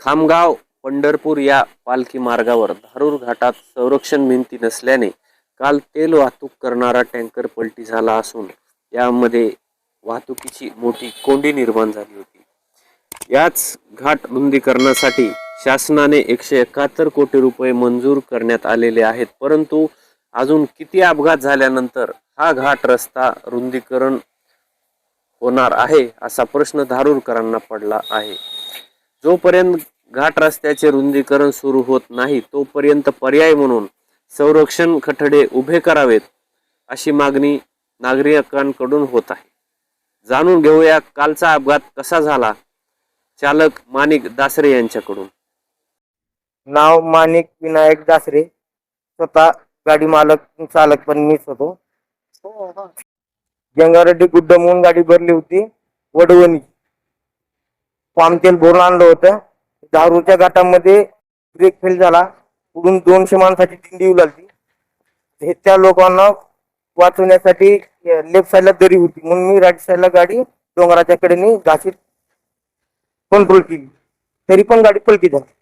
खामगाव पंढरपूर या पालखी मार्गावर धारूर घाटात संरक्षण भिंती नसल्याने काल तेल वाहतूक करणारा टँकर पलटी झाला असून यामध्ये वाहतुकीची मोठी कोंडी निर्माण झाली होती. याच घाट रुंदीकरणासाठी शासनाने एकशे एकाहत्तर कोटी रुपये मंजूर करण्यात आलेले आहेत परंतु अजून किती अपघात झाल्यानंतर हा घाट रस्ता रुंदीकरण होणार आहे असा प्रश्न धारूरकरांना पडला आहे. जोपर्यंत घाट रस्त्याचे रुंदीकरण सुरू होत नाही तोपर्यंत पर्याय म्हणून संरक्षण कठडे उभे करावेत अशी मागणी नागरिकांकडून होत आहे. जाणून घेऊया कालचा अपघात कसा झाला? चालक माणिक दासरे यांच्याकडून. नाव माणिक विनायक दासरे. स्वतः गाडी मालक चालक पण मीच होतो. जंगारेड्डी गुड्ड म्हणून गाडी भरली होती वडवणी. पाम तेल भरून आणलं होतं. दारूच्या घाटामध्ये ब्रेक फेल झाला. पुढून दोनशे माणसाची दिंडी येऊ लागली हे त्या लोकांना वाचवण्यासाठी लेफ्ट साईडला दरी होती. म्हणून मी राईट साईडला गाडी डोंगराच्या कडेने घाशीत कंट्रोल केली. तरी पण गाडी पलटी झाली.